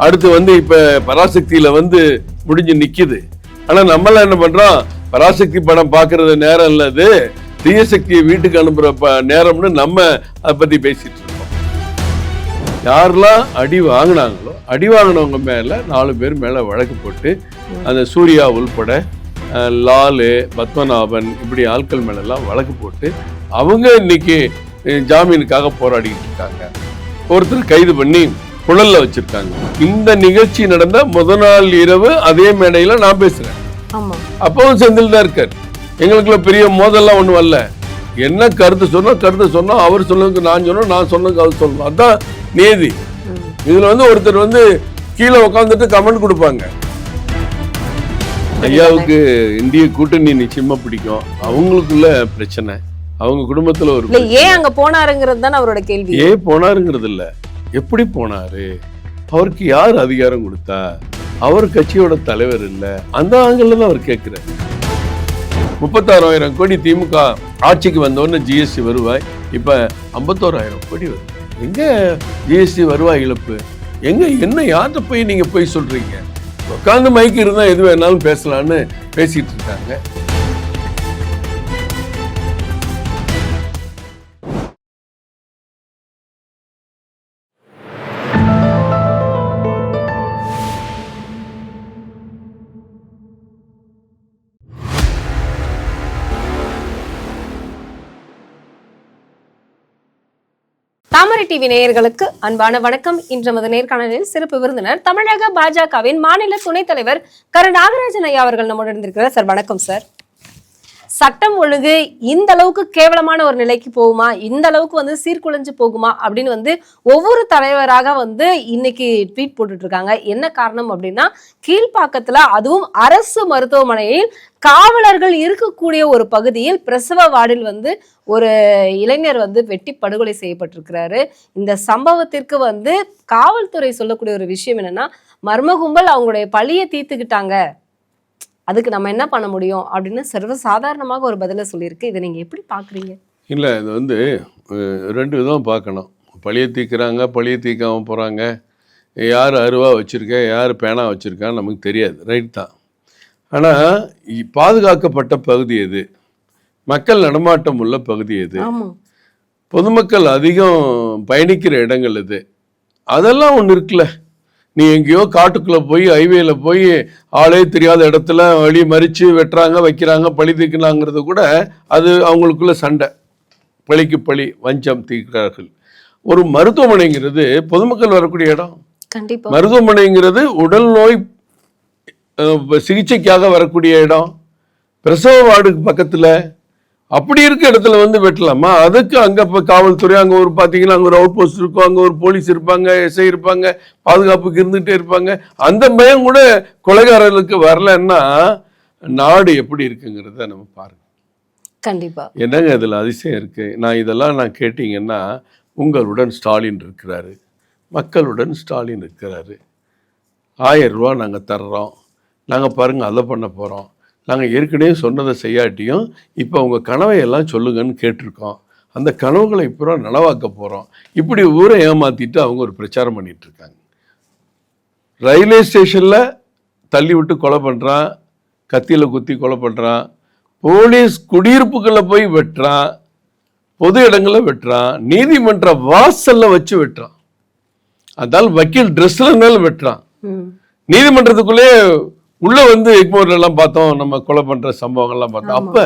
அடுத்து வந்து இப்ப பராசக்தியில வந்து முடிஞ்சு நிக்குது. ஆனா நம்மளாம் என்ன பண்றோம்? பராசக்தி படம் பாக்குறது நேரம் இல்லது தீயசக்தியை வீட்டுக்கு அனுப்புற ப- நேரம்னு நம்ம அதை பத்தி பேசிட்டு இருக்கோம். யாரெல்லாம் அடி வாங்கினாங்களோ அடி வாங்கினவங்க மேல நாலு பேர் மேல வழக்கு போட்டு அந்த சூர்யா உள்பட லாலு பத்மநாபன் இப்படி ஆட்கள் மேலெல்லாம் வழக்கு போட்டு அவங்க இன்னைக்கு ஜாமீனுக்காக போராடிக்கிட்டு இருக்காங்க. ஒருத்தர் கைது பண்ணி புழல்ல வச்சிருக்காங்க. இந்த நிகழ்ச்சி நடந்த முத நாள் இரவு அதே மேடையில நான் பேசுறேன். அப்பவும் செந்தில் தான் இருக்கார். எங்களுக்குள்ள பெரிய மோதல்லாம் ஒண்ணும் வரல என்ன கருத்து சொன்னோம் கருத்து சொன்னோம் அவர் சொன்னதுக்கு நான் சொன்னோம் நான் சொன்னதுக்கு அவர் சொல்லணும் அதான் நேதி. இதுல வந்து ஒருத்தர் வந்து கீழே உட்காந்துட்டு கமெண்ட் கொடுப்பாங்க. ஐயாவுக்கு இந்திய கூட்டணி நிச்சயமா பிடிக்கும். அவங்களுக்குள்ள பிரச்சனை. அவங்க குடும்பத்துல ஒரு ஏன் அங்க போனாருங்கிறது தானே அவரோட கேள்வி. ஏன் போனாருங்கிறது இல்ல. எப்படி போனாரு? அவருக்கு யார் அதிகாரம் கொடுத்தா? அவர் கட்சியோட தலைவர் இல்ல. அந்த ஆங்கிள் தான் அவர் கேட்கிறார். முப்பத்தாறாயிரம் கோடி திமுக ஆட்சிக்கு வந்தோடனே ஜிஎஸ்டி வருவாய். இப்ப ஐம்பத்தோராயிரம் கோடி வரும் எங்க ஜிஎஸ்டி வருவாய் இழப்பு? எங்க என்ன யார்கிட்ட போய் நீங்க போய் சொல்றீங்க? உட்காந்து மைக் இருந்தா எது வேணாலும் பேசலாம்னு பேசிட்டு இருக்காங்க. தாமரை டிவி நேயர்களுக்கு அன்பான வணக்கம். இன்று நமது நேர்காணலில் சிறப்பு விருந்தினர் தமிழக பாஜகவின் மாநில துணைத் தலைவர் கரு நாகராஜன் ஐயா அவர்கள் நம்முடன் இருந்திருக்கிறார் சார் வணக்கம் சார். சட்டம் ஒழுங்கு இந்த அளவுக்கு கேவலமான ஒரு நிலைக்கு போகுமா? இந்த அளவுக்கு வந்து சீர்குலைஞ்சு போகுமா? அப்படின்னு வந்து ஒவ்வொரு தலைவராக வந்து இன்னைக்கு ட்வீட் போட்டுட்டு இருக்காங்க என்ன காரணம் அப்படின்னா கீழ்ப்பாக்கத்துல அதுவும் அரசு மருத்துவமனையில் காவலர்கள் இருக்கக்கூடிய ஒரு பகுதியில் பிரசவ வார்டில் வந்து ஒரு இளைஞர் வந்து வெட்டி படுகொலை செய்யப்பட்டிருக்கிறாரு. இந்த சம்பவத்திற்கு வந்து காவல்துறை சொல்லக்கூடிய ஒரு விஷயம் என்னன்னா மர்ம கும்பல் அவங்களுடைய பழியை தீர்த்துக்கிட்டாங்க. அதுக்கு நம்ம என்ன பண்ண முடியும் அப்படின்னு சர்வ சாதாரணமாக ஒரு பதில சொல்லியிருக்கு. இதை நீங்க எப்படி பாக்குறீங்க இல்லை இது வந்து ரெண்டு விதம் பார்க்கணும். பழிய தீர்க்குறாங்க பழிய தீர்க்காம போகிறாங்க யார் அருவா வச்சுருக்க யார் பேனா வச்சுருக்கான்னு நமக்கு தெரியாது. ரைட் தான். ஆனால் பாதுகாக்கப்பட்ட பகுதி எது? மக்கள் நடமாட்டம் உள்ள பகுதி எது? பொதுமக்கள் அதிகம் பயணிக்கிற இடங்கள் இது அதெல்லாம் ஒன்று இருக்குல்ல. நீ எங்கேயோ காட்டுக்குள்ளே போய் ஹைவேல போய் ஆளே தெரியாத இடத்துல வழி மறித்து வெட்டுறாங்க வைக்கிறாங்க பழி தீர்க்கிறாங்கிறது கூட அது அவங்களுக்குள்ள சண்டை. பழிக்கு பழி வஞ்சம் தீர்க்கிறார்கள். ஒரு மருத்துவமனைங்கிறது பொதுமக்கள் வரக்கூடிய இடம். மருத்துவமனைங்கிறது உடல் நோய் சிகிச்சைக்காக வரக்கூடிய இடம். பிரசவ வார்டுக்கு பக்கத்துல அப்படி இருக்க இடத்துல வந்து வெட்டலாமா? அதுக்கு அங்க இப்ப காவல்துறை அங்க ஒரு பாத்தீங்கன்னா அங்க ஒரு அவுட் போஸ்ட் இருக்கும். அங்க ஒரு போலீஸ் இருப்பாங்க எஸ்ஐ இருப்பாங்க பாதுகாப்புக்கு இருந்துகிட்டே இருப்பாங்க. அந்த பயம் கூட கொலைகாரர்களுக்கு வரலன்னா நாடு எப்படி இருக்குங்கிறத நம்ம பாருங்க. கண்டிப்பா. என்னங்க இதில் அதிசயம் இருக்கு? நான் இதெல்லாம் நான் கேட்டிங்கன்னா உங்களுடன் ஸ்டாலின் இருக்கிறாரு. மக்களுடன் ஸ்டாலின் இருக்கிறாரு. ஆயிரம் ரூபா நாங்கள் தர்றோம். நாங்கள் பாருங்கள் அதை பண்ண போகிறோம் நாங்கள் ஏற்கனவே சொன்னதை செய்யாட்டியும் இப்போ உங்கள் கனவை எல்லாம் சொல்லுங்கன்னு கேட்டிருக்கோம். அந்த கனவுகளை பூரா நனவாக்க போகிறோம் இப்படி ஊரை ஏமாற்றிட்டு அவங்க ஒரு பிரச்சாரம் பண்ணிட்டு இருக்காங்க ரயில்வே ஸ்டேஷனில் தள்ளி விட்டு கொலை பண்ணுறான் கத்தியில் குத்தி கொலை பண்ணுறான் போலீஸ் குடியிருப்புகளில் போய் வெட்டுறான் பொது இடங்களில் வெட்டுறான் நீதிமன்ற வாசல்ல வச்சு வெட்டுறான். அதால் வக்கீல் ட்ரெஸ்ல இருந்தாலும் வெட்டுறான். ம். நீதிமன்றத்துக்குள்ளே உள்ள வந்து எக்மோர்ல எல்லாம் பார்த்தோம் நம்ம கொலை பண்ற சம்பவங்கள்லாம் பார்த்தோம். அப்ப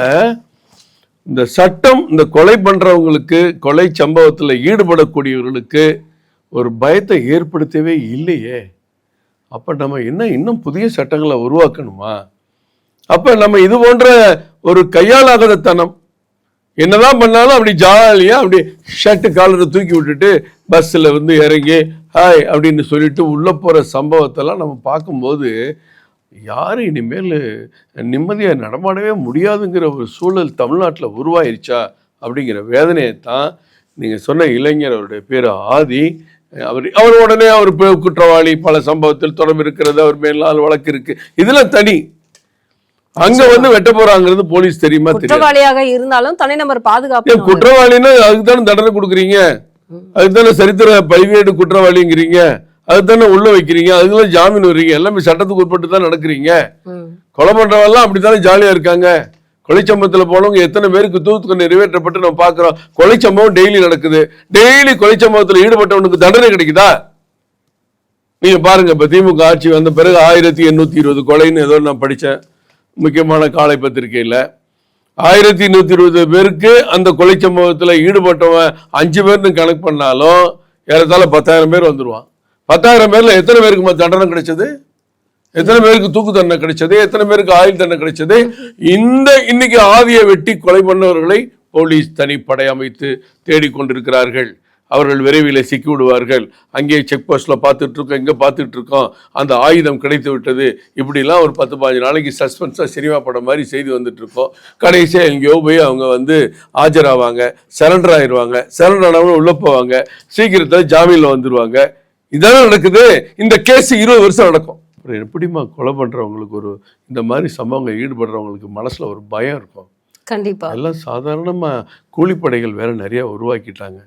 இந்த சட்டம் இந்த கொலை பண்றவங்களுக்கு கொலை சம்பவத்துல ஈடுபடக்கூடியவர்களுக்கு ஒரு பயத்தை ஏற்படுத்தவே இல்லையே. அப்ப நம்ம என்ன இன்னும் புதிய சட்டங்களை உருவாக்கணுமா? அப்ப நம்ம இது போன்ற ஒரு கையாளாகாத தனம் என்னதான் பண்ணாலும் அப்படி ஜாலியா அப்படி ஷர்ட் காலரை தூக்கி விட்டுட்டு பஸ்ஸில் வந்து இறங்கி ஹாய் அப்படின்னு சொல்லிட்டு உள்ள போற சம்பவத்தெல்லாம் நம்ம பார்க்கும்போது யாரும் இனிமேல் நிம்மதியாக நடமாடவே முடியாதுங்கிற ஒரு சூழல் தமிழ்நாட்டில் உருவாயிருச்சா அப்படிங்கிற வேதனையை தான் நீங்கள் சொன்ன இளைஞர் அவருடைய பேர் ஆதி. அவர் அவர் உடனே அவர் குற்றவாளி பல சம்பவத்தில் தொடர்பு இருக்கிறது அவர் மேலால் வழக்கு இருக்கு. இதெல்லாம் தனி. அங்க வந்து வெட்ட போறாங்கிறது போலீஸ் தெரியுமா குற்றவாளியாக இருந்தாலும் தனிநபர் பாதுகாப்பு குற்றவாளின்னா அதுக்கு தானே தண்டனை கொடுக்குறீங்க? அதுக்கு தானே சரித்திர பதிவேடு குற்றவாளிங்கிறீங்க? அதுதானே உள்ள வைக்கிறீங்க? அதுக்கெல்லாம் ஜாமீன் வர்றீங்க. எல்லாமே சட்டத்துக்கு உட்பட்டு தான் நடக்கிறீங்க. கொலை பண்றவெல்லாம் அப்படித்தானே ஜாலியா இருக்காங்க? கொலைச்சம்பவத்தில் போனவங்க எத்தனை பேருக்கு தூத்துக்கு நிறைவேற்றப்பட்டு நம்ம பார்க்கிறோம். கொலைச்சம்பவம் டெய்லி நடக்குது. டெய்லி கொலைச்சம்பவத்தில் ஈடுபட்டவனுக்கு தண்டனை கிடைக்குதா? நீங்க பாருங்க இப்ப திமுக ஆட்சி வந்த பிறகு ஆயிரத்தி எண்ணூத்தி இருபது கொலைன்னு ஏதோ நான் படிச்சேன். முக்கியமான காலை பத்திரிகையில. ஆயிரத்தி நூத்தி இருபது பேருக்கு அந்த கொலை சம்பவத்துல ஈடுபட்டவன் அஞ்சு பேர்னு கணக்கு பண்ணாலும் ஏறத்தாழ பத்தாயிரம் பேர் வந்துருவான். பத்தாயிரம் பேரில் எத்தனை பேருக்கு தண்டனை கிடைச்சது? எத்தனை பேருக்கு தூக்கு தண்டனை கிடைச்சது? எத்தனை பேருக்கு ஆயுள் தண்டனை கிடைச்சது? இந்த இன்னைக்கு ஆதியை வெட்டி கொலை பண்ணவர்களை போலீஸ் தனிப்படை அமைத்து தேடிக்கொண்டிருக்கிறார்கள் அவர்கள் விரைவில் சிக்கி விடுவார்கள். அங்கே செக் போஸ்ட்டில் பார்த்துட்டு இருக்கோம் இங்கே பார்த்துட்டு இருக்கோம். அந்த ஆயுதம் கிடைத்து விட்டது. இப்படிலாம் ஒரு பத்து பதினஞ்சு நாளைக்கு சஸ்பென்ஸாக சினிமா படம் மாதிரி செய்தி வந்துட்டு இருக்கோம். கடைசியாக எங்கேயோ போய் அவங்க வந்து ஆஜராவாங்க சரண்டர் ஆயிடுவாங்க சரண்டர் ஆனவங்க உள்ளே போவாங்க. சீக்கிரத்தில் ஜாமீனில் வந்துடுவாங்க இதெல்லாம் நடக்குது? இந்த கேஸ் இருபது வருஷம் நடக்கும். அப்புறம் எப்படிம்மா கொலை பண்றவங்களுக்கு ஒரு இந்த மாதிரி சம்பவங்கள் ஈடுபடுறவங்களுக்கு மனசுல ஒரு பயம் இருக்கும். கண்டிப்பா. எல்லாம் சாதாரணமா கூலிப்படைகள் வேற நிறைய உருவாக்கிட்டாங்க.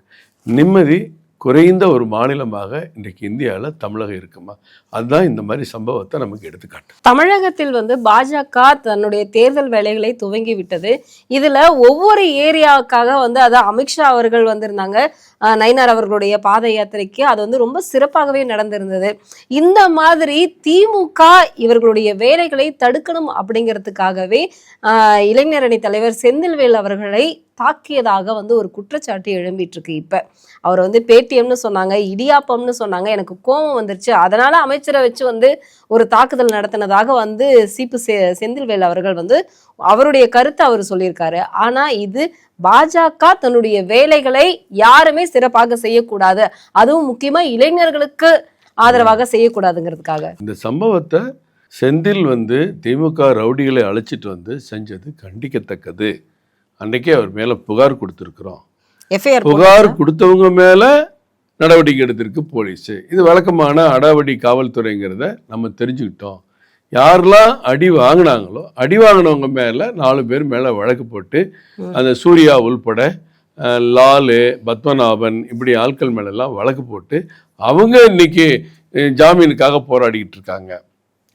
நிம்மதி குறைந்த ஒரு மாநிலமாக இன்றைக்கு இந்தியாவில் தமிழகம் இருக்குமா? அதுதான் இந்த மாதிரி சம்பவத்தை நமக்கு எடுத்துக்காட்டு. தமிழகத்தில் வந்து பாஜக தன்னுடைய தேர்தல் வேலைகளை துவங்கி விட்டது. இதில் ஒவ்வொரு ஏரியாவுக்காக வந்து அதான் அமித்ஷா அவர்கள் வந்திருந்தாங்க. நயினார் அவர்களுடைய பாத யாத்திரைக்கு. அது வந்து ரொம்ப சிறப்பாகவே நடந்திருந்தது. இந்த மாதிரி திமுக இவர்களுடைய வேலைகளை தடுக்கணும் அப்படிங்கிறதுக்காகவே இளைஞரணி தலைவர் செந்தில்வேல் அவர்களை தாக்கியதாக வந்து ஒரு குற்றச்சாட்டு எழும்பிட்டு இருக்கு இப்ப. அவர் வந்து பேடிஎம்னு சொன்னாங்க இடியாப்பம்னு சொன்னாங்க. எனக்கு கோபம் வந்துருச்சு. அதனால அமைச்சரை வச்சு வந்து ஒரு தாக்குதல் நடத்தினதாக வந்து சீப்பு செ செந்தில்வேல் அவர்கள் வந்து அவருடைய கருத்தை அவர் சொல்லியிருக்காரு. ஆனா இது பாஜக தன்னுடைய வேலைகளை யாருமே சிறப்பாக செய்யக்கூடாது. அதுவும் முக்கியமா இளைஞர்களுக்கு ஆதரவாக செய்யக்கூடாதுங்கிறதுக்காக. இந்த சம்பவத்தை செந்தில் வந்து திமுக ரவுடிகளை அழைச்சிட்டு வந்து செஞ்சது கண்டிக்கத்தக்கது. அன்றைக்கே அவர் மேலே புகார் கொடுத்துருக்குறோம். புகார் கொடுத்தவங்க மேல நடவடிக்கை எடுத்திருக்கு போலீஸ். இது வழக்கமான அடாவடி காவல்துறைங்கிறத நம்ம தெரிஞ்சுக்கிட்டோம். யாரெல்லாம் அடி வாங்கினாங்களோ அடி வாங்கினவங்க மேல நாலு பேர் மேல வழக்கு போட்டு அந்த சூர்யா உள்பட லாலு பத்மநாபன் இப்படி ஆட்கள் மேலெல்லாம் வழக்கு போட்டு அவங்க இன்னைக்கு ஜாமீனுக்காக போராடிக்கிட்டு இருக்காங்க.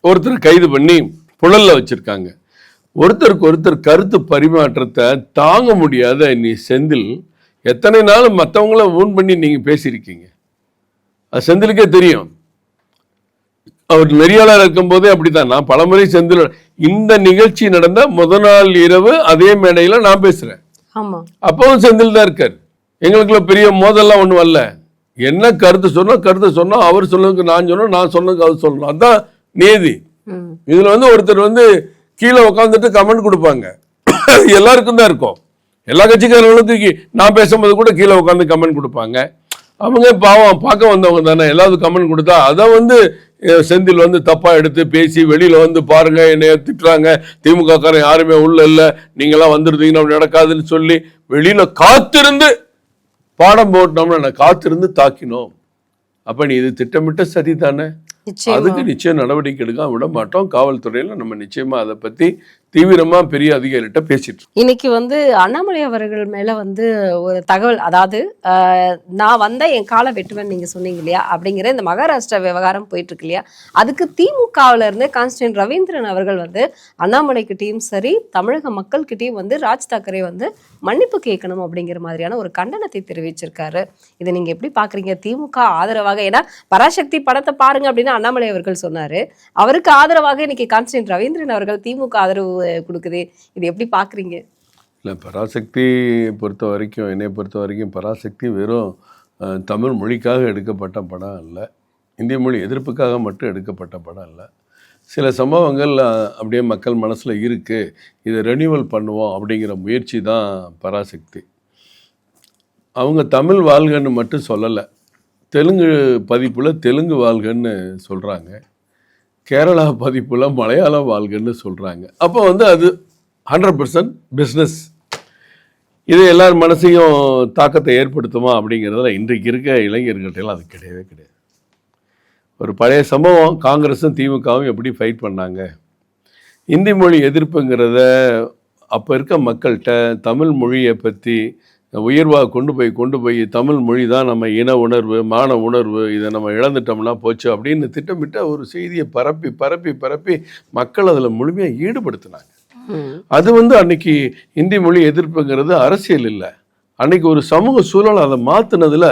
ஒருத்தர் கைது பண்ணி புழல்ல வச்சிருக்காங்க. ஒருத்தருக்கு ஒருத்தர் கருத்து பரிமாற்றத்தை தாங்க முடியாத நீ செந்தில் எத்தனை நாள் மற்றவங்கள ஊன் பண்ணி நீங்க பேசியிருக்கீங்க? அது செந்திலுக்கே தெரியும். அவர் நெறியாளர் இருக்கும்போதே அப்படித்தான். நான் பலமுறை செந்தில் இந்த நிகழ்ச்சி நடந்த முத நாள் இரவு அதே மேடையில நான் பேசுறேன். ஆமா. அப்பவும் செந்தில் தான் இருக்கார். எங்களுக்குள்ள பெரிய மோதல்லாம் ஒண்ணும் வரல என்ன கருத்து சொன்னோம் கருத்து சொன்னோம் அவர் சொன்னதுக்கு நான் சொன்னோம் நான் சொன்னதுக்கு அவர் சொல்லணும் அதான் நேதி. இதுல வந்து ஒருத்தர் வந்து கீழே உட்காந்துட்டு கமெண்ட் கொடுப்பாங்க. எல்லாருக்கும் தான் இருக்கும். எல்லா கட்சிக்காரங்களும் தூக்கி நான் பேசும்போது கூட கீழே உட்காந்து கமெண்ட் கொடுப்பாங்க. அவங்க பாவம் பார்க்க வந்தவங்க தானே. எல்லாவது கமெண்ட் கொடுத்தா அதை வந்து செந்தில் வந்து தப்பாக எடுத்து பேசி வெளியில் வந்து பாருங்க என்னைய திட்டுறாங்க. திமுக காரன் யாருமே உள்ள இல்லை. நீங்களாம் வந்துருந்தீங்கன்னா அப்படி நடக்காதுன்னு சொல்லி வெளியில் காத்திருந்து பாடம் போட்டோம்னா நான் காத்திருந்து தாக்கினோம். அப்போ நீ இது திட்டமிட்ட சரி தானே அதுக்கு நிச்சயம் நடவடிக்கை எடுக்க விட மாட்டோம். காவல்துறையில நம்ம நிச்சயமா அதை பத்தி தீவிரமா பெரிய அதிகாரிகிட்ட பேசிட்டு இன்னைக்கு வந்து அண்ணாமலை அவர்கள் மேல வந்து ஒரு தகவல் அதாவது நான் வந்தா என் காலை வெட்டுவேன் நீங்க சொன்னீங்க இல்லையா? அப்படிங்கிற இந்த மகாராஷ்டிரா விவகாரம் போயிட்டு இருக்கு இல்லையா? அதுக்கு திமுகவுல இருந்து கான்ஸ்டன்ட் ரவீந்திரன் அவர்கள் வந்து அண்ணாமலைக்கிட்டையும் சரி தமிழக மக்கள்கிட்டையும் வந்து ராஜ் தாக்கரே வந்து மன்னிப்பு கேட்கணும் அப்படிங்கிற மாதிரியான ஒரு கண்டனத்தை தெரிவிச்சிருக்காரு. இதை நீங்க எப்படி பாக்குறீங்க? திமுக ஆதரவாக ஏன்னா பராசக்தி படத்தை பாருங்க அப்படின்னு அண்ணாமலை அவர்கள் சொன்னாரு. அவருக்கு ஆதரவாக இன்னைக்கு கான்ஸ்டன்ட் ரவீந்திரன் அவர்கள் திமுக ஆதரவு கொடுக்குது. இது எப்படி பார்க்குறீங்க இல்லை பராசக்தி பொறுத்த வரைக்கும் என்னை பொறுத்த வரைக்கும் பராசக்தி வெறும் தமிழ் மொழிக்காக எடுக்கப்பட்ட படம் அல்ல. இந்திய மொழி எதிர்ப்புக்காக மட்டும் எடுக்கப்பட்ட படம் அல்ல. சில சம்பவங்கள் அப்படியே மக்கள் மனசில் இருக்குது இதை ரெனியூவல் பண்ணுவோம் அப்படிங்கிற முயற்சி தான் பராசக்தி. அவங்க தமிழ் வாழ்கன்னு மட்டும் சொல்லலை. தெலுங்கு பதிப்பில் தெலுங்கு வாழ்கன்னு சொல்கிறாங்க கேரளா பதிப்பில் மலையாளம் வாழ்கன்னு சொல்கிறாங்க அப்போ வந்து அது ஹண்ட்ரட் பர்சன்ட் பிஸ்னஸ் இது எல்லார் மனசையும் தாக்கத்தை ஏற்படுத்துமா அப்படிங்கிறதுல இன்றைக்கு இருக்க இளைஞர்கள்ட்டெல்லாம் அது கிடையவே கிடையாது. ஒரு பழைய சம்பவம் காங்கிரஸும் திமுகவும் எப்படி ஃபைட் பண்ணாங்க? இந்தி மொழி எதிர்ப்புங்கிறத அப்போ இருக்க மக்கள்கிட்ட தமிழ் மொழியை பற்றி உயர்வாக கொண்டு போய் கொண்டு போய் தமிழ் மொழி தான் நம்ம இன உணர்வு மான உணர்வு இதை நம்ம இழந்துட்டோம்னா போச்சு அப்படின்னு திட்டமிட்ட ஒரு செய்தியை பரப்பி பரப்பி பரப்பி மக்கள் அதில் முழுமையாக ஈடுபடுத்தினாங்க. அது வந்து அன்னைக்கு இந்தி மொழி எதிர்ப்புங்கிறது அரசியல் இல்லை. அன்னைக்கு ஒரு சமூக சூழல் அதை மாத்துனதுல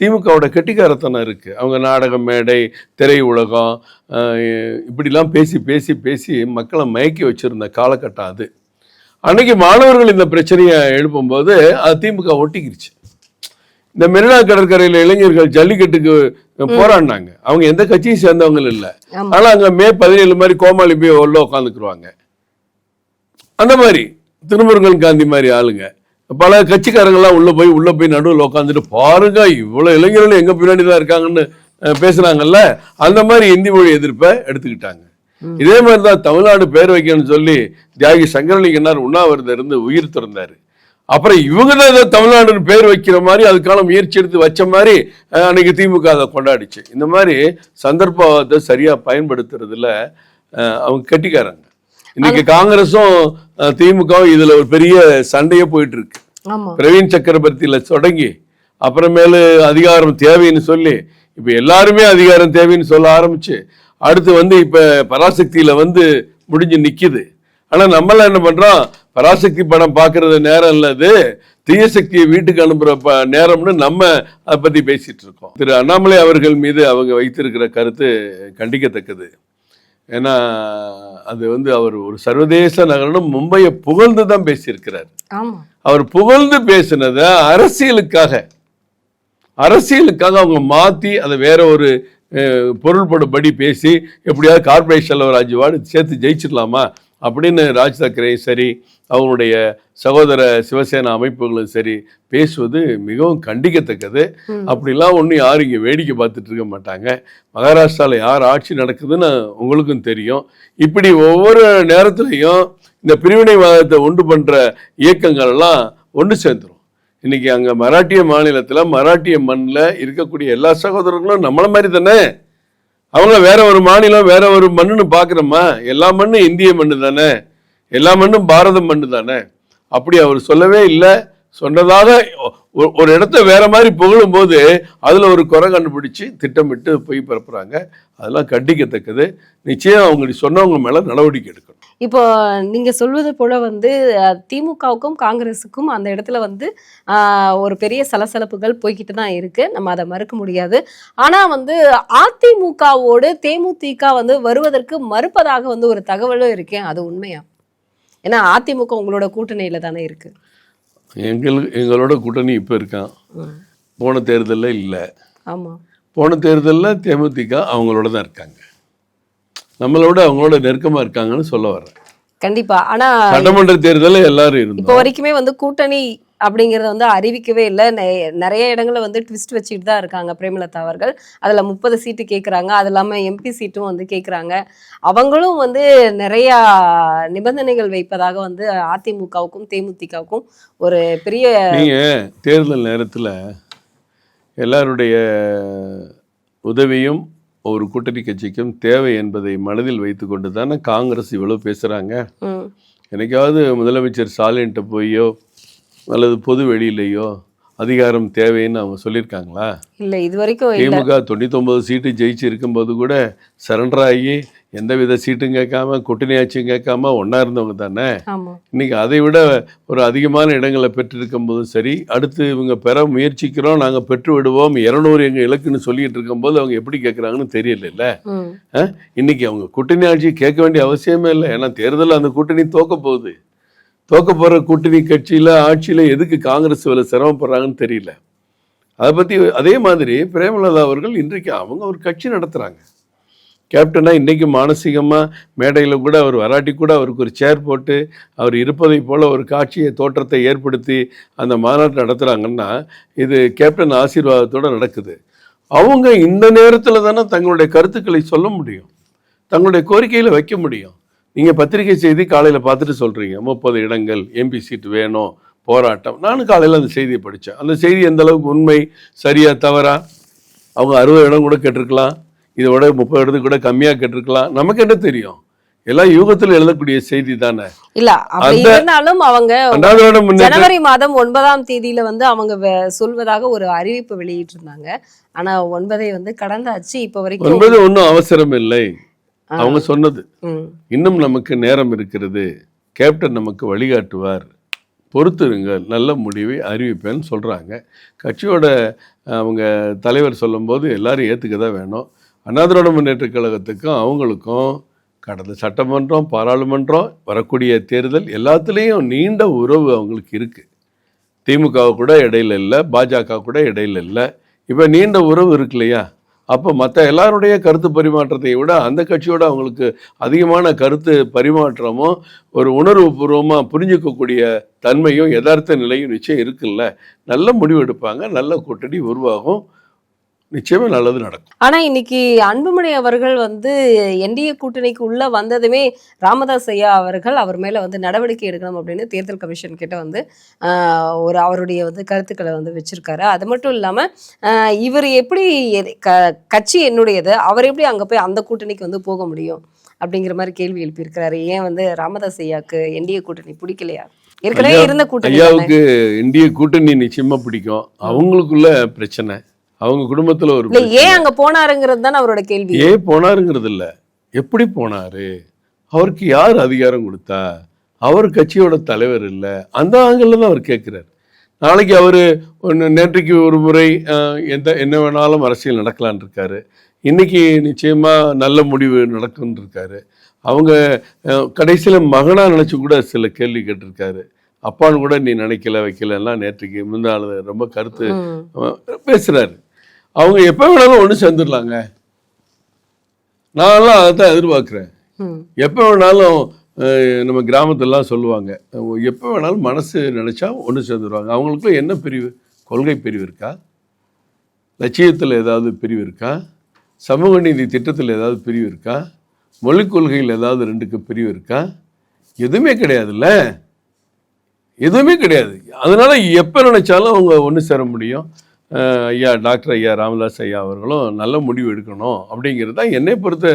திமுகவோட கெட்டிக்காரத்தனம் இருக்கு. அவங்க நாடக மேடை திரை உலகம் இப்படிலாம் பேசி பேசி பேசி மக்களை மயக்கி வச்சிருந்த காலகட்டம் அது. அன்னைக்கு மாணவர்கள் இந்த பிரச்சனையை எழுப்பும்போது அது திமுக ஒட்டிக்கிருச்சு. இந்த மெரினா கடற்கரையில் இளைஞர்கள் ஜல்லிக்கட்டுக்கு போராடினாங்க. அவங்க எந்த கட்சியும் சேர்ந்தவங்க இல்லை. ஆமா. ஆனா அங்க மே பதினேழு மாதிரி கோமாளி போய் உள்ள உட்காந்துக்குருவாங்க அந்த மாதிரி திருமுருகன் காந்தி மாதிரி ஆளுங்க. பல கட்சிக்காரங்கெல்லாம் உள்ள போய் உள்ள போய் நடுவில் உட்காந்துட்டு பாருங்க இவ்வளவு இளைஞர்கள் எங்க பின்னாடி தான் இருக்காங்கன்னு பேசுனாங்கல்ல அந்த மாதிரி இந்தி மொழி எதிர்ப்பை எடுத்துக்கிட்டாங்க. இதே மாதிரி தான் தமிழ்நாடு பேர் வைக்கணும்னு சொல்லி தியாகி சங்கரலிங்கனார் உண்ணாவிரதம் இருந்து உயிர் திறந்தாரு. அப்புறம் இவங்க தான் ஏதோ தமிழ்நாடுன்னு பேர் வைக்கிற மாதிரி அதுக்கான முயற்சி எடுத்து வச்ச மாதிரி அன்னைக்கு திமுக அதை கொண்டாடிச்சு. இந்த மாதிரி சந்தர்ப்பத்தை சரியா பயன்படுத்துறதுல அவங்க கெட்டிக்காரங்க. இன்னைக்கு காங்கிரஸும் திமுகவும் இதுல ஒரு பெரிய சண்டையே போயிட்டு இருக்கு பிரவீன் சக்கரவர்த்தியில தொடங்கி அப்புறமேலு அதிகாரம் தேவைன்னு சொல்லி இப்ப எல்லாருமே அதிகாரம் தேவைன்னு சொல்ல ஆரம்பிச்சு அடுத்து வந்து இப்ப பராசக்தியில வந்து முடிஞ்சு நிக்குது. ஆனா நம்மளாம் என்ன பண்றோம்? பராசக்தி படம் பாக்குறது நேரம் இல்லது தீய சக்தியை வீட்டுக்கு அனுப்புற ப- நேரம்னு நம்ம அதை பத்தி பேசிட்டு இருக்கோம். திரு அண்ணாமலை அவர்கள் மீது அவங்க வைத்திருக்கிற கருத்து கண்டிக்கத்தக்கது. ஏன்னா அது வந்து அவர் ஒரு சர்வதேச நகரம் மும்பையை புகழ்ந்து தான் பேசியிருக்கிறார் அவர் புகழ்ந்து பேசினத அரசியலுக்காக அரசியலுக்காக அவங்க மாத்தி அதை வேற ஒரு பொருள்படும்படி பேசி எப்படியாவது கார்பரேஷன்ல ஒரு அஞ்சு வார்டு சேர்த்து ஜெயிச்சிடலாமா? அப்படின்னு ராஜ் தாக்கரேயும் சரி அவங்களுடைய சகோதர சிவசேனா அமைப்புகளும் சரி பேசுவது மிகவும் கண்டிக்கத்தக்கது. அப்படிலாம் ஒன்றும் யாரும் இங்கே வேடிக்கை பார்த்துட்டு இருக்க மாட்டாங்க. மகாராஷ்டிராவில் யார் ஆட்சி நடக்குதுன்னு உங்களுக்கும் தெரியும். இப்படி ஒவ்வொரு நேரத்துலையும் இந்த பிரிவினைவாதத்தை உண்டு பண்ற இயக்கங்கள் எல்லாம் ஒன்று சேர்ந்துரும். இன்னைக்கு அங்கே மராட்டிய மாநிலத்தில் மராட்டிய மண்ணில் இருக்கக்கூடிய எல்லா சகோதரர்களும் நம்மளை மாதிரி தானே? அவங்க வேற ஒரு மாநிலம் வேற ஒரு மண்ணுன்னு பார்க்குறோமா எல்லா மண்ணும் இந்திய மண்ணு தானே? எல்லா மண்ணும் பாரத மண்ணு தானே? அப்படி அவர் சொல்லவே இல்லை. சொன்னதாக ஒரு இடத்த வேற மாதிரி புகழும் போது அதில் ஒரு குறை கண்டுபிடிச்சு திட்டமிட்டு போய் பரப்புகிறாங்க அதெல்லாம் கண்டிக்கத்தக்கது. நிச்சயம் அவங்க சொன்னவங்க மேலே நடவடிக்கை எடுக்கணும். இப்போ நீங்க சொல்வது போல வந்து திமுகவுக்கும் காங்கிரஸுக்கும் அந்த இடத்துல வந்து ஒரு பெரிய சலசலப்புகள் போய்கிட்டு தான் இருக்கு. நம்ம அதை மறுக்க முடியாது. ஆனா வந்து அதிமுகவோடு தேமுதிக வந்து வருவதற்கு மறுப்பதாக வந்து ஒரு தகவலும் இருக்கே அது உண்மையா? ஏன்னா அதிமுக உங்களோட கூட்டணியில தானே இருக்கு. எங்களுக்கு எங்களோட கூட்டணி இப்போ இருக்கான். போன தேர்தலில் இல்லை. ஆமா. போன தேர்தலில் தேமுதிக அவங்களோட தான் இருக்காங்க. நம்மளோட அவங்களோட நெருக்கமாக இருக்காங்கன்னு சொல்ல வர்றேன். கண்டிப்பா. ஆனா சட்டமன்ற தேர்தலில் எல்லாரும் இப்போ இருந்தோம் வரைக்குமே வந்து கூட்டணி அப்படிங்கறத வந்து அறிவிக்கவே இல்லை. நிறைய இடங்கள்ல வந்து ட்விஸ்ட் வச்சுட்டு தான் இருக்காங்க பிரேமலதா அவர்கள். அதுல முப்பது சீட்டு கேக்குறாங்க. அது இல்லாம எம்பி சீட்டும் வந்து கேக்குறாங்க. அவங்களும் வந்து நிறைய நிபந்தனைகள் வைப்பதாக வந்து அதிமுகவுக்கும் தேமுதிகவுக்கும் ஒரு பெரிய நீங்கள் தேர்தல் நேரத்தில் எல்லாருடைய உதவியும் ஒரு கூட்டணி கட்சிக்கும் தேவை என்பதை மனதில் வைத்துக்கொண்டு தானே காங்கிரஸ் இவ்வளோ பேசுகிறாங்க ம், என்னைக்காவது முதலமைச்சர் ஸ்டாலின்கிட்ட போயோ அல்லது பொது வெளியிலையோ அதிகாரம் தேவைன்னு அவங்க சொல்லியிருக்காங்களா? இல்ல இது வரைக்கும் திமுக தொண்ணூத்தொம்பது சீட்டு ஜெயிச்சு இருக்கும்போது கூட சரண்டர் ஆகி எந்தவித சீட்டும் கேட்காம கூட்டணி ஆட்சியும் கேட்காம ஒன்றா இருந்தவங்க தானே? இன்னைக்கு அதை விட ஒரு அதிகமான இடங்களை பெற்றிருக்கும் போதும் சரி அடுத்து இவங்க பெற முயற்சிக்கிறோம் நாங்கள் பெற்று விடுவோம் இரநூறு எங்கள் இலக்குன்னு சொல்லிட்டு இருக்கும்போது அவங்க எப்படி கேட்குறாங்கன்னு தெரியல ம், இன்னைக்கு அவங்க கூட்டணி ஆட்சி கேட்க வேண்டிய அவசியமே இல்லை. ஏன்னா தேர்தலில் அந்த கூட்டணி தோக்க போகுது. தோக்க போகிற கூட்டணி கட்சியில் ஆட்சியில் எதுக்கு காங்கிரஸ் இவ்வளோ சிரமப்படுறாங்கன்னு தெரியல. அதை பற்றி அதே மாதிரி பிரேமலதா அவர்கள் இன்றைக்கு அவங்க ஒரு கட்சி நடத்துகிறாங்க கேப்டனாக இன்றைக்கும் மானசீகமாக மேடையில் கூட அவர் வராட்டி கூட அவருக்கு ஒரு சேர் போட்டு அவர் இருப்பதை போல் ஒரு காட்சியை தோற்றத்தை ஏற்படுத்தி அந்த மாநாட்டை நடத்துகிறாங்கன்னா இது கேப்டன் ஆசீர்வாதத்தோடு நடக்குது. அவங்க இந்த நேரத்தில் தானே தங்களுடைய கருத்துக்களை சொல்ல முடியும். தங்களுடைய கோரிக்கையில் வைக்க முடியும். நீங்கள் பத்திரிகை செய்தி காலையில் பார்த்துட்டு சொல்கிறீங்க முப்பது இடங்கள் எம்பி சீட் வேணும் போராட்டம். நானும் காலையில் அந்த செய்தியை படித்தேன் அந்த செய்தி எந்த அளவுக்கு உண்மை சரியா தவறா? அவங்க அறுபது இடம் கூட கேட்டிருக்கலாம். இதை விட முப்பது இடத்துக்கு கூட கம்மியாக கேட்டிருக்கலாம். நமக்கு என்ன தெரியும்? எல்லாம் யூகத்துல எழுதக்கூடிய செய்தி தானே? இல்ல அப்படி இருந்தாலும் அவங்க ஜனவரி மாதம் ஒன்பதாம் தேதியில வந்து அவங்க சொல்வதாக ஒரு அறிவிப்பு வெளியிட்டு இருந்தாங்க ஆனா ஒன்பதை வந்து கடந்தாச்சு இப்ப வரைக்கும் ஒன்பது ஒன்றும் அவசரம் இல்லை. அவங்க சொன்னது. இன்னும் நமக்கு நேரம் இருக்கிறது. கேப்டன் நமக்கு வழிகாட்டுவார். பொறுத்திருங்கள் நல்ல முடிவை அறிவிப்பேன்னு சொல்கிறாங்க கட்சியோட அவங்க தலைவர் சொல்லும்போது எல்லாரும் ஏற்றுக்க தான் வேணும். அண்ணாதிராவிட முன்னேற்ற கழகத்துக்கும் அவங்களுக்கும் கடந்த சட்டமன்றம் பாராளுமன்றம் வரக்கூடிய தேர்தல் எல்லாத்துலேயும் நீண்ட உறவு அவங்களுக்கு இருக்குது திமுக கூட இடையில இல்லை பாஜக கூட இடையில இல்லை. இப்போ நீண்ட உறவு இருக்கு இல்லையா? அப்போ மற்ற எல்லாருடைய கருத்து பரிமாற்றத்தை விட அந்த கட்சியோட அவங்களுக்கு அதிகமான கருத்து பரிமாற்றமும் ஒரு உணர்வு பூர்வமாக புரிஞ்சுக்கக்கூடிய தன்மையும் யதார்த்த நிலையும் நிச்சயம் இருக்குல்ல? நல்ல முடிவு எடுப்பாங்க நல்ல கூட்டணி உருவாகும். நிச்சயமா நல்லது நடக்கும். ஆனா இன்னைக்கு அன்புமணி அவர்கள் வந்து என்டிஏ கூட்டணிக்கு உள்ள வந்ததுமே ராமதாஸ் ஐயா அவர்கள் அவர் மேல வந்து நடவடிக்கை எடுக்கணும் அப்படின்னு தேர்தல் கமிஷன் கிட்ட வந்து ஒரு அவருடைய வந்து கருத்துக்களை வந்து வச்சிருக்காரு. அது மட்டும் இல்லாம இவர் எப்படி கட்சி என்னுடையது அவர் எப்படி அங்க போய் அந்த கூட்டணிக்கு வந்து போக முடியும் அப்படிங்கிற மாதிரி கேள்வி எழுப்பியிருக்கிறாரு. ஏன் வந்து ராமதாஸ் ஐயாக்கு என்டிஏ கூட்டணி பிடிக்கலையா? ஏற்கனவே இருந்த கூட்டணி. ஐயாவுக்கு இந்திய கூட்டணி நிச்சயமா பிடிக்கும். அவங்களுக்குள்ள பிரச்சனை. அவங்க குடும்பத்துல ஒரு ஏன் அங்க போனாருங்கிறது தானே அவரோட கேள்வி. ஏன் போனாருங்கிறது இல்ல. எப்படி போனாரு? அவருக்கு யார் அதிகாரம் கொடுத்தா? அவர் கட்சியோட தலைவர் இல்ல. அந்த ஆங்கிள் தான் அவர் கேட்கிறார். நாளைக்கு அவரு நேற்றைக்கு ஒரு முறை எந்த என்ன வேணாலும் அரசியல் நடக்கலான் இருக்காரு. இன்னைக்கு நிச்சயமா நல்ல முடிவு நடக்கும்னு இருக்காரு. அவங்க கடைசியில மகனா நினைச்சு கூட சில கேள்வி கேட்டிருக்காரு. அப்பான்னு கூட நீ நினைக்கல வைக்கலலாம் நேற்றுக்கு முந்தாள் ரொம்ப கருத்து ம். அவங்க எப்போ வேணாலும் ஒன்று சேர்ந்துடலாங்க. நான்லாம் அதை தான் எதிர்பார்க்குறேன். எப்போ வேணாலும் நம்ம கிராமத்துலலாம் சொல்லுவாங்க எப்போ வேணாலும் மனசு நினச்சா ஒன்று சேர்ந்துருவாங்க. அவங்களுக்குள்ள என்ன பிரிவு? கொள்கை பிரிவு இருக்கா? லட்சியத்தில் ஏதாவது பிரிவு இருக்கா? சமூக நீதி திட்டத்தில் ஏதாவது பிரிவு இருக்கா? மொழிக் கொள்கையில் ஏதாவது ரெண்டுக்கு பிரிவு இருக்கா? எதுவுமே கிடையாதுல்ல. எதுவுமே கிடையாது. அதனால எப்போ நினைச்சாலும் அவங்க ஒன்று சேர முடியும். ஐயா டாக்டர் ஐயா ராமதாஸ் ஐயா அவர்களும் நல்ல முடிவு எடுக்கணும் அப்படிங்கிறது தான் என்னை பொறுத்த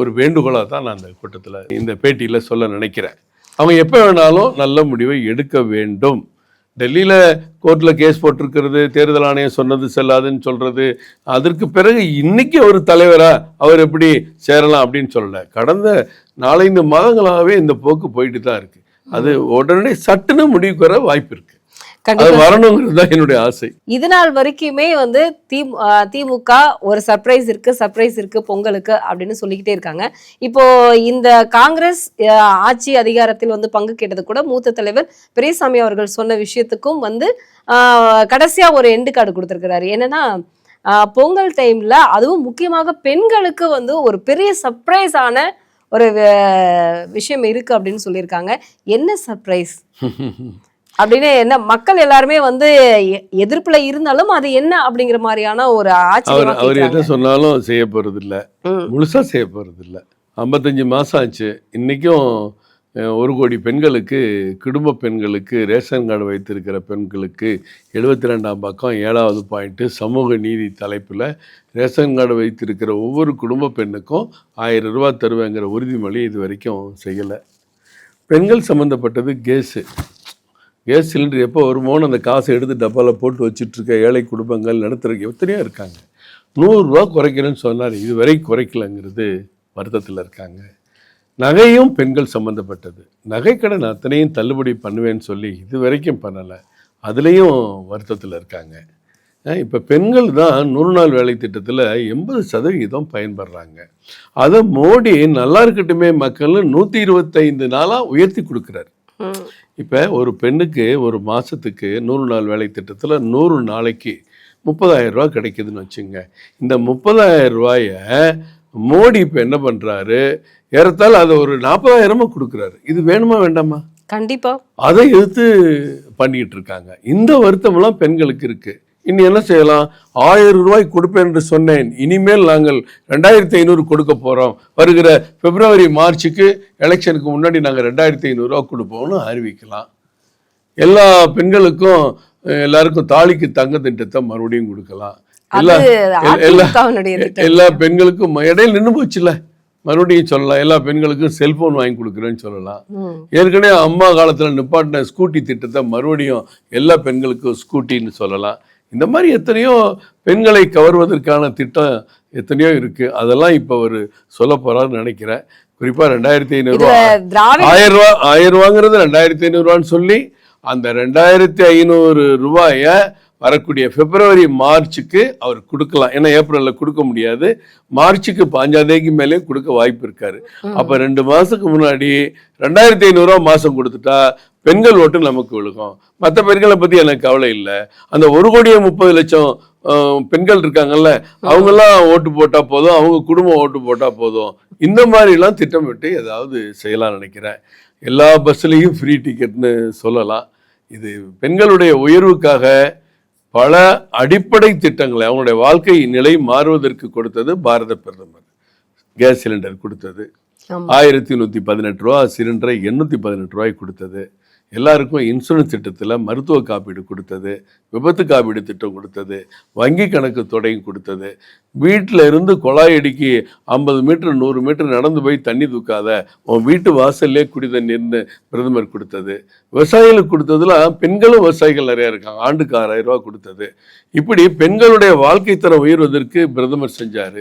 ஒரு வேண்டுகோளாக தான் நான் அந்த கூட்டத்தில் இந்த பேட்டியில் சொல்ல நினைக்கிறேன். அவங்க எப்போ வேணாலும் நல்ல முடிவை எடுக்க வேண்டும். டெல்லியில் கோர்ட்டில் கேஸ் போட்டிருக்கிறது தேர்தல் ஆணையம் சொன்னது செல்லாதுன்னு சொல்கிறது அதற்கு பிறகு இன்னைக்கு ஒரு தலைவராக அவர் எப்படி சேரலாம் அப்படின்னு சொல்லலை. கடந்த நாலஞ்சு மாதங்களாகவே இந்த போக்கு போயிட்டு தான் இருக்குது அது உடனே சட்டுன்னு முடிவுக்கு வர வாய்ப்பு இருக்குது வரணுங்கிறது என்னுடைய ஆசை. இது நாள் வரைக்குமே வந்து தி திமுக ஒரு சர்ப்ரைஸ் இருக்கு சர்ப்ரைஸ் இருக்கு பொங்கலுக்கு அப்படின்னு சொல்லிக்கிட்டே இருக்காங்க. இப்போ இந்த காங்கிரஸ் ஆட்சி அதிகாரத்தில் வந்து பங்கு கேட்டது கூட மூத்த தலைவர் பெரியசாமி அவர்கள் சொன்ன விஷயத்துக்கும் வந்து ஆஹ் கடைசியா ஒரு எண்டு கார்டு கொடுத்திருக்கிறாரு. என்னன்னா பொங்கல் டைம்ல அதுவும் முக்கியமாக பெண்களுக்கு வந்து ஒரு பெரிய சர்ப்ரைஸ் ஆன ஒரு விஷயம் இருக்கு அப்படின்னு சொல்லியிருக்காங்க. என்ன சர்ப்ரைஸ் அப்படின்னு என்ன மக்கள் எல்லாருமே வந்து எதிர்ப்புல இருந்தாலும் அது என்ன அப்படிங்கிற மாதிரியான ஒரு ஆச்சரியமா அவர் என்ன. சொன்னாலும் செய்ய போறது இல்ல. முழுசா செய்ய போறது இல்ல ஐம்பத்தஞ்சு மாசம் ஆச்சு. இன்னைக்கும் ஒரு கோடி பெண்களுக்கு குடும்ப பெண்களுக்கு ரேஷன் கார்டு வைத்திருக்கிற பெண்களுக்கு எழுபத்தி ரெண்டாம் பக்கம் ஏழாவது பாயிண்ட்டு சமூக நீதி தலைப்பில் ரேஷன் கார்டு வைத்திருக்கிற ஒவ்வொரு குடும்ப பெண்ணுக்கும் ஆயிரம் ரூபாய் தருவேங்கிற உறுதிமொழி இது வரைக்கும் செய்யலை. பெண்கள் சம்மந்தப்பட்டது கேஸு. கேஸ் சிலிண்டர் எப்போ வருமோன்னு அந்த காசை எடுத்து டப்பாவில் போட்டு வச்சுட்ருக்க ஏழை குடும்பங்கள் நடுத்தர எத்தனையோ இருக்காங்க. நூறுரூவா குறைக்கணும்னு சொன்னார் இதுவரை குறைக்கலங்கிறது வருத்தத்தில் இருக்காங்க. நகையும் பெண்கள் சம்மந்தப்பட்டது நகைக்கடன் அத்தனையும் தள்ளுபடி பண்ணுவேன்னு சொல்லி இது வரைக்கும் பண்ணலை. அதுலேயும் வருத்தத்தில் இருக்காங்க. இப்போ பெண்கள் தான் நூறு நாள் வேலை திட்டத்தில் எண்பது சதவிகிதம் பயன்படுறாங்க. அதை மோடி நல்லா இருக்கட்டுமே மக்கள் நூற்றி இருபத்தைந்து நாளாக உயர்த்தி கொடுக்குறாரு. இப்போ ஒரு பெண்ணுக்கு ஒரு மாதத்துக்கு நூறு நாள் வேலை திட்டத்தில் நூறு நாளைக்கு முப்பதாயிரம் ரூபாய் கிடைக்குதுன்னு வச்சுங்க. இந்த முப்பதாயிரம் ரூபாய மோடி இப்போ என்ன பண்ணுறாரு ஏறத்தாழ அதை ஒரு நாற்பதாயிரமா கொடுக்குறாரு. இது வேணுமா வேண்டாமா? கண்டிப்பா. அதை எதிர்த்து பண்ணிக்கிட்டு இருக்காங்க. இந்த வருத்தமெல்லாம் பெண்களுக்கு இருக்கு. இனி என்ன செய்யலாம்? ஆயிரம் ரூபாய் கொடுப்பேன் என்று சொன்னேன். இனிமேல் நாங்கள் ரெண்டாயிரத்தி ஐநூறு கொடுக்க போகிறோம் வருகிற பிப்ரவரி மார்ச்சுக்கு எலெக்ஷனுக்கு முன்னாடி நாங்கள் ரெண்டாயிரத்தி ஐநூறுரூவா கொடுப்போம்னு அறிவிக்கலாம். எல்லா பெண்களுக்கும் எல்லாருக்கும் தாலிக்கு தங்க திட்டத்தை மறுபடியும் கொடுக்கலாம். எல்லா பெண்களுக்கும் இடையில நின்று போச்சுல மறுபடியும் சொல்லலாம். எல்லா பெண்களுக்கும் செல்போன் வாங்கி கொடுக்குறேன்னு சொல்லலாம். ஏற்கனவே அம்மா காலத்தில் நிப்பாட்டின ஸ்கூட்டி திட்டத்தை மறுபடியும் எல்லா பெண்களுக்கும் ஸ்கூட்டின்னு சொல்லலாம். இந்த மாதிரி எத்தனையோ பெண்களை கவர்வதற்கான திட்டம் எத்தனையோ இருக்கு. அதெல்லாம் இப்போ அவர் சொல்ல போறாருன்னு நினைக்கிறேன். குறிப்பா ரெண்டாயிரத்தி ஐநூறுரூவா ஆயிரம் ரூபா ஆயிரம் ரூபாங்கிறது ரெண்டாயிரத்தி ஐநூறுரூவான்னு சொல்லி அந்த ரெண்டாயிரத்தி ஐநூறு ரூபாயை வரக்கூடிய பிப்ரவரி மார்ச்சுக்கு அவர் கொடுக்கலாம். ஏன்னா ஏப்ரலில் கொடுக்க முடியாது. மார்ச்சுக்கு பாஞ்சாம் தேதிக்கு மேலே கொடுக்க வாய்ப்பு இருக்காரு. அப்போ ரெண்டு மாதத்துக்கு முன்னாடி ரெண்டாயிரத்தி ஐநூறுரூவா மாதம் கொடுத்துட்டா பெண்கள் ஓட்டு நமக்கு விழுகும். மற்ற பெண்களை பற்றி எனக்கு கவலை இல்லை. அந்த ஒரு கோடியே முப்பது லட்சம் பெண்கள் இருக்காங்கல்ல அவங்கெல்லாம் ஓட்டு போட்டால் போதும் அவங்க குடும்பம் ஓட்டு போட்டால் போதும். இந்த மாதிரிலாம் திட்டமிட்டு ஏதாவது செய்யலாம் நினைக்கிறேன். எல்லா பஸ்ஸுலேயும் ஃப்ரீ டிக்கெட்னு சொல்லலாம். இது பெண்களுடைய உயர்வுக்காக பல அடிப்படை திட்டங்களை அவங்களுடைய வாழ்க்கை நிலை மாறுவதற்கு கொடுத்தது பாரத பிரதமர். கேஸ் சிலிண்டர் கொடுத்தது. ஆயிரத்தி நூற்றி பதினெட்டு ரூபா சிலிண்டரை எண்ணூற்றி பதினெட்டு ரூபாய்க்கு கொடுத்தது. எல்லாருக்கும் இன்சூரன்ஸ் திட்டத்தில் மருத்துவ காப்பீடு கொடுத்தது விபத்து காப்பீடு திட்டம் கொடுத்தது வங்கி கணக்கு தொடங்கி கொடுத்தது. வீட்டில் இருந்து குழாய் அடிக்கி ஐம்பது மீட்டர் நூறு மீட்டர் நடந்து போய் தண்ணி தூக்காத உன் வீட்டு வாசல்லே குடி தண்ணீர்னு பிரதமர் கொடுத்தது. விவசாயிகளுக்கு கொடுத்ததுலாம் பெண்களும் விவசாயிகள் நிறையா இருக்காங்க. ஆண்டுக்கு ஆறாயிரம் ரூபா கொடுத்தது. இப்படி பெண்களுடைய வாழ்க்கை தரம் உயர்வதற்கு பிரதமர் செஞ்சார்.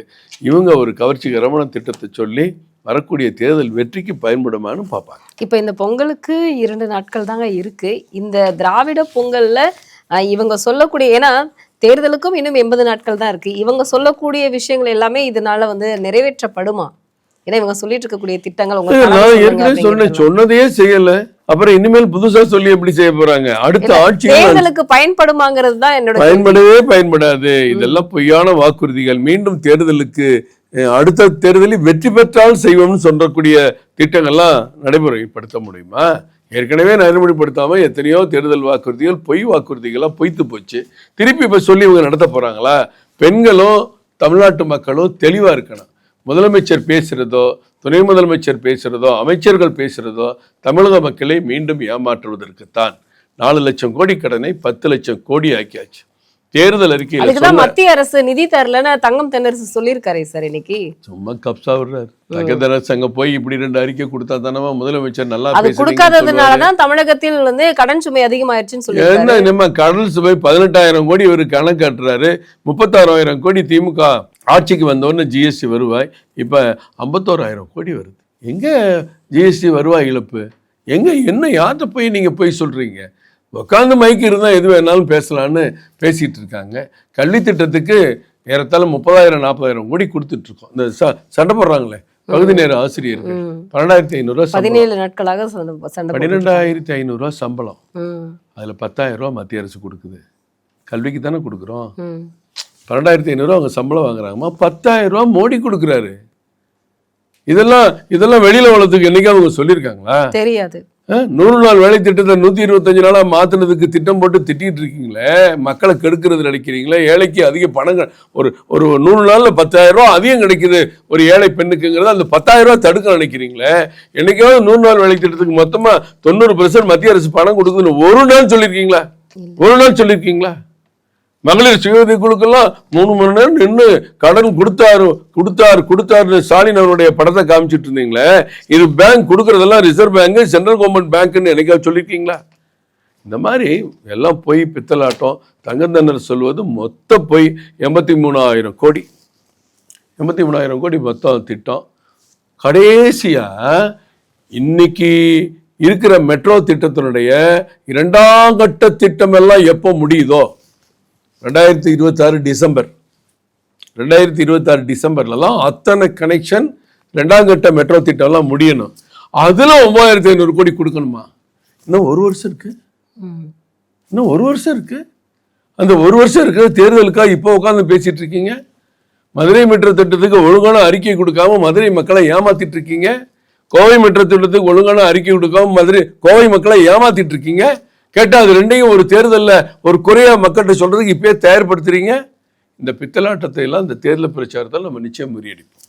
இவங்க ஒரு கவர்ச்சிகரமான திட்டத்தை சொல்லி வரக்கூடிய தேர்தல் வெற்றிக்கு பயன்படுமான்னு பார்ப்பாங்க. இப்ப இந்த பொங்கலுக்கு இரண்டு நாட்கள் தாங்க இருக்கு. இந்த திராவிட பொங்கல்ல இவங்க சொல்லக்கூடிய ஏன்னா தேர்தலுக்கும் இன்னும் எண்பது நாட்கள் தான் இருக்கு. இவங்க சொல்லக்கூடிய விஷயங்கள் எல்லாமே இதனால வந்து நிறைவேற்றப்படுமா? ஏன்னா இவங்க சொல்லிட்டு இருக்கக்கூடிய திட்டங்கள் சொன்னேன். சொன்னதையே செய்யல. அப்புறம் இனிமேல் புதுசா சொல்லி எப்படி செய்ய போறாங்க? அடுத்த ஆட்சியில் தேர்தலுக்கு பயன்படுமாங்கிறது தான் என்னோட. பயன்படவே பயன்படாது. இதெல்லாம் பொய்யான வாக்குறுதிகள். மீண்டும் தேர்தலுக்கு அடுத்த தேர்தலில் வெற்றி பெற்றால் செய்வோம்னு சொல்லக்கூடிய திட்டங்கள்லாம் நடைமுறைப்படுத்த முடியுமா? ஏற்கனவே நடைமுறைப்படுத்தாமல் எத்தனையோ தேர்தல் வாக்குறுதிகள் பொய் வாக்குறுதிகளாக பொய்த்து போச்சு. திருப்பி இப்போ சொல்லி இவங்க நடத்த போகிறாங்களா பெண்களும் தமிழ்நாட்டு மக்களும் தெளிவாக இருக்கணும். முதலமைச்சர் பேசுகிறதோ துணை முதலமைச்சர் பேசுகிறதோ அமைச்சர்கள் பேசுகிறதோ தமிழக மக்களை மீண்டும் ஏமாற்றுவதற்குத்தான். நாலு லட்சம் கோடி கடனை பத்து லட்சம் கோடி ஆக்கியாச்சு. தேர்தல் அறிக்கையில மத்திய அரசு நிதி தரலன்னு தங்கம் தென்னரசு சொல்லியிருக்காரே சார் இன்னைக்கு. சும்மா கப்சா விடுறாரு தகதரசு அங்க போய் இப்படி ரெண்டு அறிக்கை கொடுத்தா தானே முதலமைச்சர் நல்லா அது கொடுக்காததுனாலதான் தமிழகத்தில் வந்து கடன் சுமை அதிகமாயிருச்சுன்னு சொல்லி என்ன நம்ம கடல் சுவை பதினெட்டாயிரம் கோடி இவர் கணக்கு காட்டுறாரு. முப்பத்தாறாயிரம் கோடி திமுக ஆட்சிக்கு வந்தோடனே ஜிஎஸ்டி வருவாய். இப்போ ஐம்பத்தோராயிரம் கோடி வருது. எங்க ஜிஎஸ்டி வருவாய் இழப்பு? எங்க என்ன யார்கிட்ட போய் நீங்க போய் சொல்றீங்க? உட்காந்து மைக்கு இருந்தால் எது வேணாலும் பேசலான்னு பேசிட்டு இருக்காங்க. கல்வி திட்டத்துக்கு ஏறத்தாழ முப்பதாயிரம் நாற்பதாயிரம் கோடி கொடுத்துட்டு இருக்கோம் இந்த ச- சண்டை போடுறாங்களே பகுதி நேர ஆசிரியருக்கு ம். பன்னெண்டாயிரத்தி ஐநூறுரூவா பதினேழு நாட்களாக பன்னிரெண்டாயிரத்தி ஐநூறுரூவா சம்பளம். அதில் பத்தாயிரம் ரூபா மத்திய அரசு கொடுக்குது. கல்விக்கு தானே கொடுக்குறோம். பன்னெண்டாயிரத்தி ஐநூறுரூவா அவங்க சம்பளம் வாங்குறாங்கம்மா. பத்தாயிரம் ரூபா மோடி கொடுக்குறாரு. இதெல்லாம் இதெல்லாம் வெளியில வளர்த்துக்கு என்னைக்கு அவங்க சொல்லியிருக்காங்களா? தெரியாது. நூறு நாள் வேலை திட்டத்தை நூற்றி இருபத்தஞ்சு நாளாக மாற்றினதுக்கு திட்டம் போட்டு திட்டிட்டு இருக்கீங்களே? மக்களை கெடுக்கிறது நினைக்கிறீங்களே? ஏழைக்கு அதிக பணம் க- ஒரு ஒரு நூறு நாளில் பத்தாயிரம் ரூபா அதிகம் கிடைக்குது ஒரு ஏழை பெண்ணுக்குங்கிறத அந்த பத்தாயிரம் ரூபா தடுக்க நினைக்கிறீங்களே? என்னைக்காவது நூறு நாள் வேலை திட்டத்துக்கு மொத்தமாக தொண்ணூறு பெர்சன்ட் மத்திய அரசு பணம் கொடுக்குதுன்னு ஒரு நாள் சொல்லியிருக்கீங்களா? ஒரு நாள் சொல்லியிருக்கீங்களா? மகளிர் சுயஉதவி குழுக்கெல்லாம் மூணு மணி நேரம் நின்று கடன் கொடுத்தாரு கொடுத்தாரு கொடுத்தாரு ஸ்டாலின் அவருடைய படத்தை காமிச்சிட்டு இருந்தீங்களே இது பேங்க் கொடுக்கறதெல்லாம் ரிசர்வ் பேங்க் சென்ட்ரல் கவர்மெண்ட் பேங்க்னு என்னைக்காவது சொல்லியிருக்கீங்களா இந்த மாதிரி எல்லாம் போய் பித்தலாட்டம் தங்கந்தனர் சொல்வது மொத்த பொய் எண்பத்தி மூணாயிரம் கோடி. எண்பத்தி மூணாயிரம் கோடி மொத்தம் திட்டம். கடைசியாக இன்னைக்கு இருக்கிற மெட்ரோ திட்டத்தினுடைய இரண்டாம் கட்ட திட்டம் எல்லாம் எப்போ முடியுதோ? ரெண்டாயிரத்தி இருபத்தாறு டிசம்பர். ரெண்டாயிரத்தி இருபத்தாறு டிசம்பர்லலாம் அத்தனை கனெக்ஷன் ரெண்டாம் கட்ட மெட்ரோ திட்டம்லாம் முடியணும். அதில் ஒன்பதாயிரத்தி ஐநூறு கோடி கொடுக்கணுமா? இன்னும் ஒரு வருஷம் இருக்கு. ம். இன்னும் ஒரு வருஷம் இருக்கு. அந்த ஒரு வருஷம் இருக்கிற தேர்தலுக்காக இப்போ உட்காந்து பேசிட்டு இருக்கீங்க? மதுரை மெட்ரோ திட்டத்துக்கு ஒழுங்கான அறிக்கை கொடுக்காம மதுரை மக்களை ஏமாத்திட்டு இருக்கீங்க? கோவை மெட்ரோ திட்டத்துக்கு ஒழுங்கான அறிக்கை கொடுக்காம மதுரை கோவை மக்களை ஏமாத்திட்டு இருக்கீங்க? கேட்டா அது ரெண்டையும் ஒரு தேர்தல்ல ஒரு குறையா மக்கள்கிட்ட சொல்றதுக்கு இப்பயே தயார்படுத்துறீங்க. இந்த பித்தலாட்டத்தை எல்லாம் இந்த தேர்தல் பிரச்சாரத்தால் நம்ம நிச்சயம் முறியடிப்போம்.